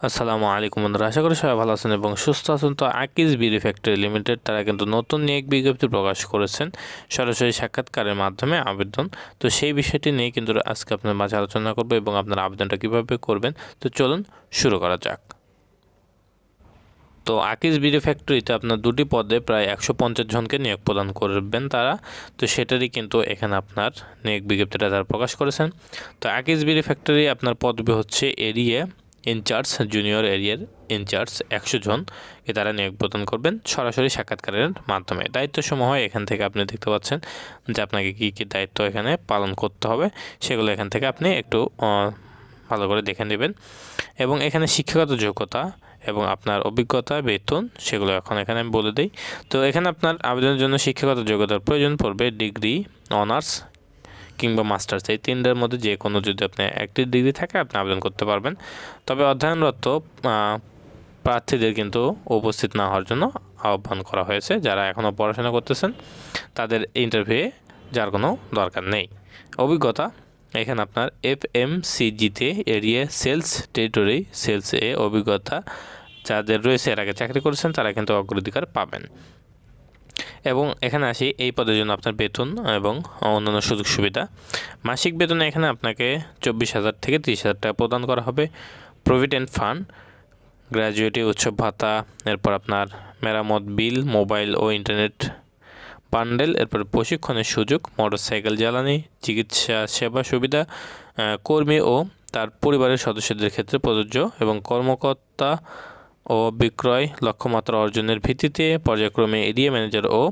আসসালামু আলাইকুম বন্ধুরা, আশা করি সবাই ভালো আছেন এবং সুস্থ আছেন। তো আকিজ বিডি ফ্যাক্টরি লিমিটেড, তারা কিন্তু নতুন নিয়োগ বিজ্ঞপ্তি প্রকাশ করেছেন। সরাসরি সাক্ষাৎকারের মাধ্যমে আবেদন। তো সেই বিষয়টি নিয়ে কিন্তু আজকে আপনার মাঝে আলোচনা করব এবং আপনার আবেদনটা কীভাবে করবেন। তো চলুন শুরু করা যাক। তো আকিজ বিডি ফ্যাক্টরিতে আপনার দুটি পদে প্রায় একশো পঞ্চাশ জনকে নিয়োগ প্রদান করবেন তারা। তো সেটারই কিন্তু এখানে আপনার নিয়োগ বিজ্ঞপ্তিটা তারা প্রকাশ করেছেন। তো আকিজ বিডি ফ্যাক্টরি আপনার পদবি হচ্ছে এরিয়া ইনচার্জ, জুনিয়র এরিয়ার ইনচার্জ একশো জনকে তারা নিয়োগ প্রদান করবেন সরাসরি সাক্ষাৎকারের মাধ্যমে। দায়িত্বসমূহ এখান থেকে আপনি দেখতে পাচ্ছেন যে আপনাকে কী কী দায়িত্ব এখানে পালন করতে হবে, সেগুলো এখান থেকে আপনি একটু ভালো করে দেখে নেবেন। এবং এখানে শিক্ষাগত যোগ্যতা এবং আপনার অভিজ্ঞতা, বেতন সেগুলো এখন এখানে আমি বলে দিই। তো এখানে আপনার আবেদনের জন্য শিক্ষাগত যোগ্যতার প্রয়োজন পড়বে ডিগ্রি, অনার্স কিংবা মাস্টার্স, এই তিনটার মধ্যে যে কোনো যদি আপনি একটি ডিগ্রি থাকে, আপনি আবেদন করতে পারবেন। তবে অধ্যয়নরত প্রার্থীদের কিন্তু উপস্থিত না হওয়ার জন্য আহ্বান করা হয়েছে। যারা এখনও পড়াশোনা করতেছেন, তাদের ইন্টারভিউয়ে যার কোনো দরকার নেই। অভিজ্ঞতা, এখানে আপনার এফ এম সিজিতে এরিয়া সেলস টেরিটরি সেলস এ অভিজ্ঞতা যাদের রয়েছে, এর আগে চাকরি করেছেন, তারা কিন্তু অগ্রাধিকার পাবেন। এবং এখানে আসি এই পদের জন্য আপনার বেতন এবং অন্যান্য সুযোগ সুবিধা। মাসিক বেতনে এখানে আপনাকে চব্বিশ হাজার থেকে তিরিশ হাজার টাকা প্রদান করা হবে। প্রভিডেন্ট ফান্ড গ্র্যাজুয়েটি উৎসব ভাতা, এরপর আপনার মেরামত বিল, মোবাইল ও ইন্টারনেট বান্ডেল, এরপর প্রশিক্ষণের সুযোগ, মোটরসাইকেল জ্বালানি, চিকিৎসা সেবা সুবিধা কর্মী ও তার পরিবারের সদস্যদের ক্ষেত্রে প্রযোজ্য এবং কর্মকর্তা ও বিক্রয় লক্ষ্যমাত্রা অর্জনের ভিত্তিতে পর্যায়ক্রমে এরিয়া ম্যানেজার ও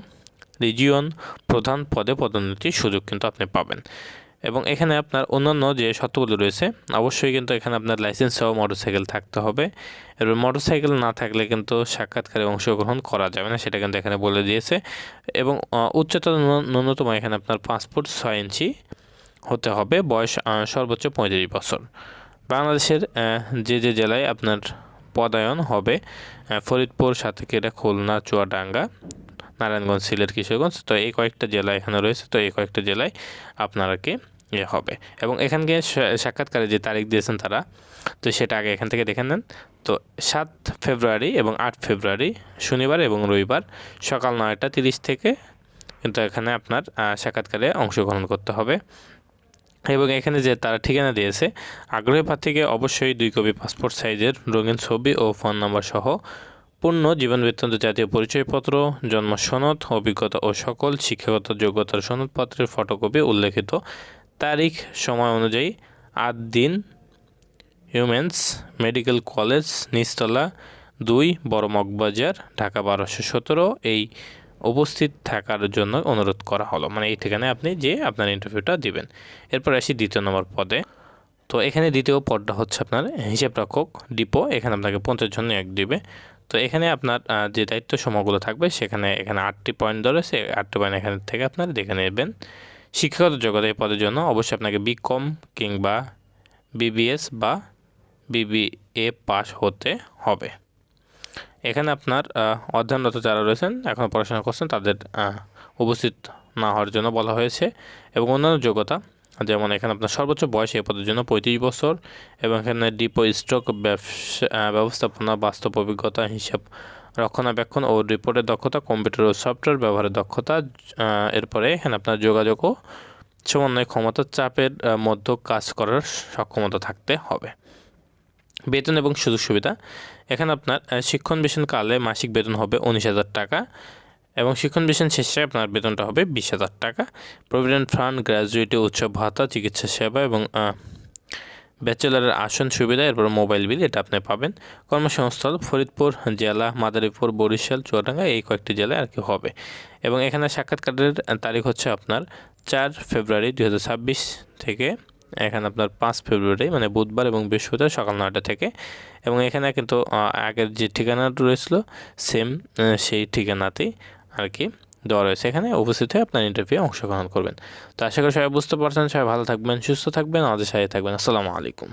রিজিয়ন প্রধান পদে পদোন্নতির সুযোগ কিন্তু আপনি পাবেন। এবং এখানে আপনার অন্যান্য যে শর্তগুলো রয়েছে, অবশ্যই কিন্তু এখানে আপনার লাইসেন্স সহ মোটরসাইকেল থাকতে হবে। এবার মোটরসাইকেল না থাকলে কিন্তু সাক্ষাৎকারে অংশগ্রহণ করা যাবে না, সেটা কিন্তু এখানে বলে দিয়েছে। এবং উচ্চতা ন্যূনতম এখানে আপনার পাসপোর্ট ছয় ইঞ্চি হতে হবে, বয়স সর্বোচ্চ পঁয়ত্রিশ বছর। বাংলাদেশের যে যে জেলায় আপনার পদায়ন হবে। ফরিদপুর, সাতক্ষীরা, খুলনা, চুয়াডাঙ্গা, নারায়ণগঞ্জ, সিলেট, কিশোরগঞ্জ, তো এই কয়েকটা জেলা এখানে রয়েছে, তো এই কয়েকটা জেলায় আপনারাকে ইয়ে হবে। এবং এখানকে সাক্ষাৎকারে যে তারিখ দিয়েছেন তারা, তো সেটা আগে এখান থেকে দেখে নেন। তো সাত ফেব্রুয়ারি এবং আট ফেব্রুয়ারি, শনিবার এবং রবিবার সকাল নয়টা তিরিশ থেকে কিন্তু এখানে আপনার সাক্ষাৎকারে অংশগ্রহণ করতে হবে। এবং এখানে যে তারা ঠিকানা দিয়েছে, আগ্রহী প্রার্থীকে অবশ্যই দুই কপি পাসপোর্ট, সাইজের, রঙিন ছবি ও ফোন নম্বর সহ পূর্ণ জীবন বৃত্তান্ত জাতীয় পরিচয়পত্র, জন্ম সনদ, অভিজ্ঞতা ও সকল শিক্ষাগত যোগ্যতার সনদপত্রের ফটোকপি উল্লেখিত, তারিখ, সময় অনুযায়ী, আট দিন, হিউম্যান্স মেডিকেল কলেজ, নিচতলা দুই, বড় মগবাজার, ঢাকা বারোশো সতেরো, এই উপস্থিত থাকার জন্য অনুরোধ করা হলো। মানে এই ঠিকানায় আপনি যে আপনার ইন্টারভিউটা দিবেন। এরপর আসি দ্বিতীয় নম্বর পদে। তো এখানে দ্বিতীয় পদটা হচ্ছে আপনার হিসাব রক্ষক ডিপো। এখানে আপনাকে পঞ্চাশ জন এক দিবে। তো এখানে আপনার যে দায়িত্ব সময়গুলো থাকবে, সেখানে এখানে আটটি পয়েন্ট ধরে সে আটটি পয়েন্ট এখান থেকে আপনার দেখে নেবেন। শিক্ষাগত জগতে এই পদের জন্য অবশ্যই আপনাকে বিকম কিংবা বিবিএস বা বিবিএ পাস হতে হবে। এখানে আপনার অধ্যয়নরত যারা রয়েছেন, এখন পড়াশোনা করছেন, তাদের উপস্থিত না হওয়ার জন্য বলা হয়েছে। এবং অন্যান্য যোগ্যতা, যেমন এখানে আপনার সর্বোচ্চ বয়স এই পদের জন্য পঁয়ত্রিশ বছর, এবং এখানে ডিপো স্টক ব্যবসা ব্যবস্থাপনা, বাস্তব অভিজ্ঞতা, হিসাব রক্ষণাবেক্ষণ ও রিপোর্টের দক্ষতা, কম্পিউটার ও সফটওয়্যার ব্যবহারের দক্ষতা এরপরে এখানে আপনার যোগাযোগ ও সমন্বয় ক্ষমতা চাপের মধ্যে কাজ করার সক্ষমতা থাকতে হবে। বেতন এবং সুযোগ সুবিধা। এখানে আপনার শিক্ষণ কালে মাসিক বেতন হবে উনিশ হাজার টাকা এবং শিক্ষণ বেশন শেষে আপনার বেতনটা হবে বিশ হাজার টাকা। প্রভিডেন্ট ফান্ড গ্র্যাজুয়েটি উৎসব ভাতা, চিকিৎসা সেবা এবং ব্যাচেলারের আসন সুবিধা, এরপর মোবাইল বিল এটা আপনি পাবেন। কর্মসংস্থল ফরিদপুর জেলা, মাদারীপুর, বরিশাল, চুয়াডাঙ্গা, এই কয়েকটি জেলায় আর কি হবে। এবং এখানে সাক্ষাৎকারের তারিখ হচ্ছে আপনার চার ফেব্রুয়ারি দু হাজার ছাব্বিশ থেকে এখানে আপনার পাঁচ ফেব্রুয়ারি মানে বুধবার এবং বৃহস্পতিবার সকাল নয়টা থেকে। এবং এখানে কিন্তু আগের যে ঠিকানাটা রয়েছিল সেম সেই ঠিকানাতেই আর কি দেওয়া রয়েছে। এখানে উপস্থিত হয়ে আপনার ইন্টারভিউ অংশগ্রহণ করবেন। তো আশা করি সবাই বুঝতে পারছেন। সবাই ভালো থাকবেন, সুস্থ থাকবেন, আমাদের সাথে থাকবেন। আসসালামু আলাইকুম।